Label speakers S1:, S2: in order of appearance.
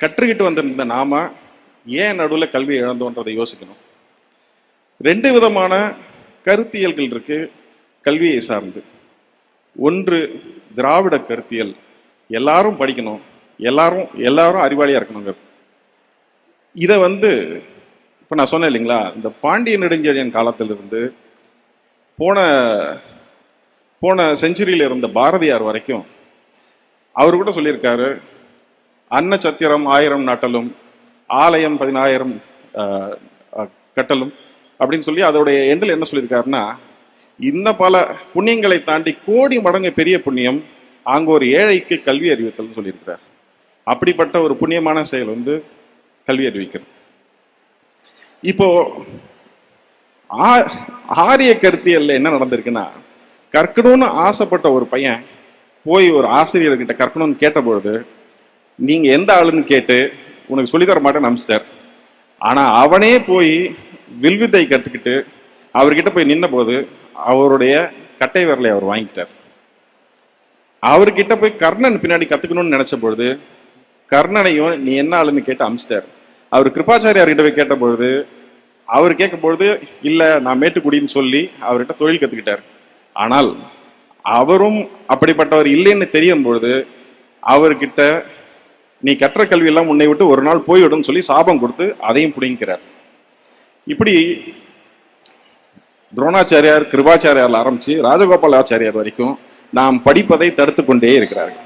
S1: கற்றுக்கிட்டு வந்திருந்த நாம ஏன் நடுவில் கல்வி இழந்தோன்றதை யோசிக்கணும். ரெண்டு விதமான கருத்தியல்கள் இருக்கு கல்வியை சார்ந்து. ஒன்று திராவிட கருத்தியல். எல்லாரும் படிக்கணும். எல்லாரும் எல்லாரும் அறிவாளியாக இருக்கணுங்கிறது. இதை வந்து இப்போ நான் சொன்னேன் இல்லைங்களா இந்த பாண்டிய நெடுஞ்செழியன் காலத்திலிருந்து போன போன செஞ்சுரியில் இருந்த பாரதியார் வரைக்கும் அவர் கூட சொல்லியிருக்காரு அன்ன சத்திரம் ஆயிரம் நாட்டலும் ஆலயம் பதினாயிரம் கட்டலும் அப்படின்னு சொல்லி அதோடைய எண்டில் என்ன சொல்லியிருக்காருன்னா இந்த பல புண்ணியங்களை தாண்டி கோடி மடங்கு பெரிய புண்ணியம் அங்கு ஒரு ஏழைக்கு கல்வி அறிவித்தல்னு சொல்லியிருக்கிறார். அப்படிப்பட்ட ஒரு புண்ணியமான செயல் வந்து கல்வி அறிவிக்கிறது. இப்போ ஆரிய கருத்தியல்ல என்ன நடந்திருக்குன்னா கற்கணும்னு ஆசைப்பட்ட ஒரு பையன் போய் ஒரு ஆசிரியர்கிட்ட கற்கணும்னு கேட்டபொழுது நீங்க எந்த ஆளுன்னு கேட்டு உனக்கு சொல்லித்தர மாட்டேன்னு அனுப்பிச்சிட்டார் ஆனா அவனே போய் வில்வித்தை கற்றுக்கிட்டு அவர்கிட்ட போய் நின்ன போது அவருடைய கட்டை விரலை அவர் வாங்கிக்கிட்டார். அவர்கிட்ட போய் கர்ணன் பின்னாடி கத்துக்கணும்னு நினைச்ச பொழுது கர்ணனையும் நீ என்ன ஆளுன்னு கேட்டு அமிச்சிட்டார். அவர் கிருபாச்சாரியார்கிட்ட போய் கேட்ட பொழுது அவர் கேட்கும் பொழுது நான் மேட்டுக்குடின்னு சொல்லி அவர்கிட்ட தொழில் கத்துக்கிட்டார். ஆனால் அவரும் அப்படிப்பட்டவர் இல்லைன்னு தெரியும் பொழுது அவர்கிட்ட நீ கற்ற கல்வியெல்லாம் உன்னை விட்டு ஒரு நாள் போய்விடும் சொல்லி சாபம் கொடுத்து அதையும் பிடிங்கிறார் இப்படி துரோணாச்சாரியார் கிருபாச்சாரியார் ஆரம்பித்து ராஜகோபால் ராஜகோபாலாச்சாரியார் வரைக்கும் நாம் படிப்பதை தடுத்து கொண்டே இருக்கிறார்கள்.